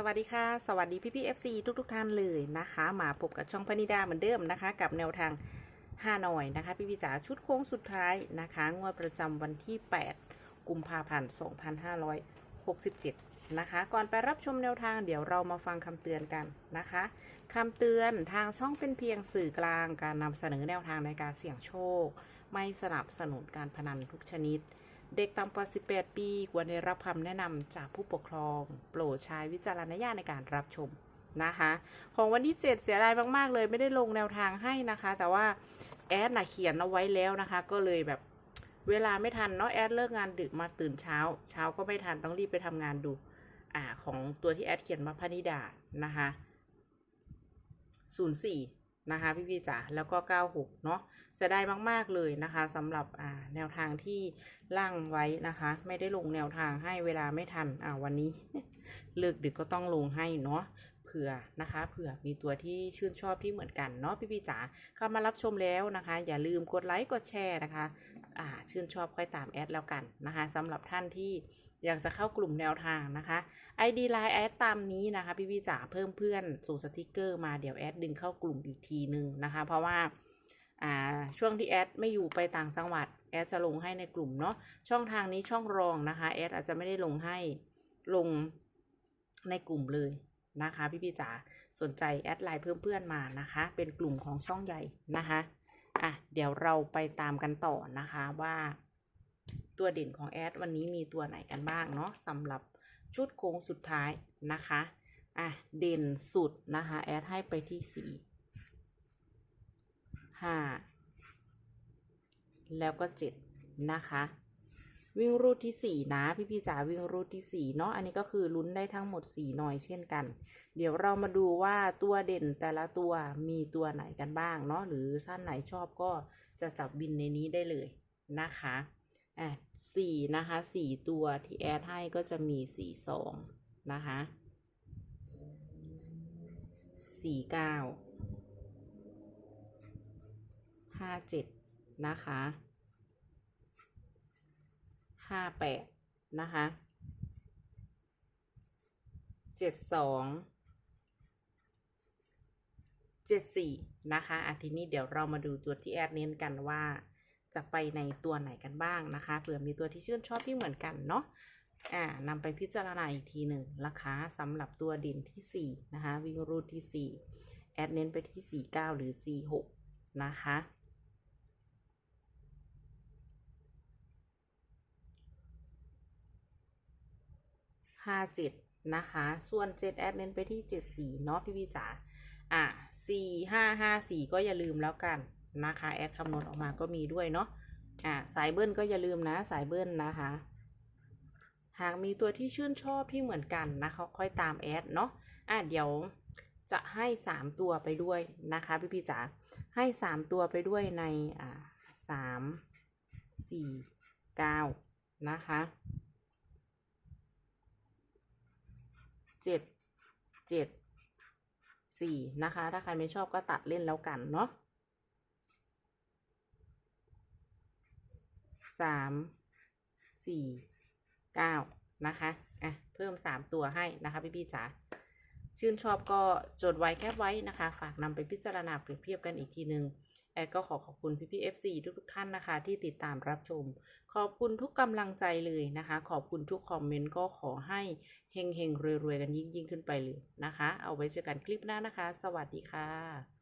สวัสดีค่ะ สวัสดีพี่พี่ FC ทุกทุกๆท่านเลยนะคะ มาพบกับช่องพนิดาเหมือนเดิมนะคะ กับแนวทาง5หน่อยนะคะ พี่พี่จ๋าชุดโค้งสุดท้ายนะคะ งวดประจำวันที่ 8 กุมภาพันธ์2567 นะคะ ก่อนไปรับชมแนวทางเดี๋ยวเรามาฟังคำเตือนกันนะคะคำเตือนทางช่องเป็นเพียงสื่อกลางการนำเสนอแนวทางในการเสี่ยงโชค ไม่สนับสนุนการพนันทุกชนิด เด็กต่ำกว่า 18 ปี ควรได้รับคำแนะนำจากผู้ปกครอง โปรดใช้วิจารณญาณในการรับชมนะคะ ของวันที่ 7 เสียดายมากๆเลยไม่ได้ลงแนวทางให้นะคะ แต่ว่าแอดน่ะเขียนเอาไว้แล้วนะคะ ก็เลยแบบเวลาไม่ทันเนาะแอดเลิกงานดึกมาตื่นเช้า เช้าก็ไม่ทันต้องรีบไปทำงานดูอ่าของตัวที่แอดเขียนมาพนิดานะคะ04 นะคะพี่พี่จ๋าแล้วก็ 96 เนาะเสียดายมาก ๆ เลยนะคะสำหรับอ่าแนวทางที่ล่างไว้นะคะ ไม่ได้ลงแนวทางให้เวลาไม่ทันอ่าวันนี้ เลิกดึกก็ต้องลงให้เนาะ เผื่อนะคะเผื่อมีตัวที่ชื่นชอบที่เหมือนกันเนาะพี่พี่จ๋าเข้ามารับชมแล้วนะคะ อย่าลืมกดไลค์กดแชร์นะคะอ่าชื่นชอบค่อยตามแอดแล้วกันนะคะสำหรับท่านที่อยากจะเข้ากลุ่มแนวทางนะคะ ID Line แอดตามนี้นะคะ พี่พี่จ๋าเพิ่มเพื่อนส่งสติกเกอร์มาเดี๋ยวแอดดึงเข้ากลุ่มอีกทีนึงนะคะ เพราะว่าอ่าช่วงที่แอดไม่อยู่ไปต่างจังหวัดแอดจะลงให้ในกลุ่มเนาะช่องทางนี้ช่องรองนะคะแอดอาจจะไม่ได้ลงให้ลงในกลุ่มเลย นะคะพี่พี่จ๋าสนใจแอดไลน์เพิ่มเพื่อนมานะคะ เป็นกลุ่มของช่องใหญ่นะคะอะเดี๋ยวเราไปตามกันต่อนะคะว่า ตัวเด่นของแอดวันนี้มีตัวไหนกันบ้างเนาะสำหรับชุดโค้งสุดท้ายนะคะอะเด่นสุดนะคะแอดให้ไปที่สี่ห้าแล้วก็เจ็ดนะคะ วิ่งรูดที่สี่นะ พี่พี่จ๋าวิ่งรูดที่สี่เนาะอันนี้ก็คือลุ้นได้ทั้งหมดสี่หน่อยเช่นกัน เดี๋ยวเรามาดูว่าตัวเด่นแต่ละตัวมีตัวไหนกันบ้างเนาะหรือท่านไหนชอบก็จะจับบินในนี้ได้เลยนะคะอะสี่นะคะสี่ตัวที่แอดให้ก็จะมีสี่สองนะคะสี่เก้าห้าเจ็ดนะคะ ห้าแปดนะคะเจ็ดสองเจ็ดสี่นะคะอะทีนี้เดี๋ยวเรามาดูตัวที่แอดเน้นกันว่าจะไปในตัวไหนกันบ้างนะคะเผื่อมีตัวที่ชื่นชอบที่เหมือนกันเนาะอ่านำไปพิจารณาอีกทีหนึ่งนะคะสำหรับตัวเด่นที่ 4 นะคะ วิ่งรูดที่ 4 แอดเน้นไปที่ 49 หรือ 46 นะคะ 57นะคะ ส่วน7แอดเน้นไปที่74เนาะพี่พี่จ๋าอะสี่ห้าห้าสี่ก็อย่าลืมแล้วกันนะคะ แอดคำนวณออกมาก็มีด้วยเนาะอะสายเบิ้ลก็อย่าลืมนะสายเบิ้ลนะคะ หากมีตัวที่ชื่นชอบที่เหมือนกันนะคะค่อยตามแอดเนาะอะเดี๋ยวจะให้สามตัวไปด้วยนะคะพี่พี่จ๋าให้สามตัวไปด้วยในอ่าสามสี่เก้านะคะ เจ็ดเจ็ดสี่นะคะ ถ้าใครไม่ชอบก็ตัดเล่นแล้วกันเนาะสามสี่เก้านะคะอะเพิ่มสามตัวให้นะคะพี่พี่จ๋าชื่นชอบก็จดไว้แคปไว้นะคะ ฝากนำไปพิจารณาเปรียบเทียบกันอีกทีหนึ่ง แอดก็ขอขอบคุณพี่พี่ FC ทุกทุกๆท่านนะคะ ที่ติดตามรับชม ขอบคุณทุกกำลังใจเลยนะคะ ขอบคุณทุกคอมเมนต์ก็ขอให้เฮงเฮงรวยๆ กันยิ่งยิ่งขึ้นไปเลยนะคะ เอาไว้เจอกันคลิปหน้านะคะ สวัสดีค่ะ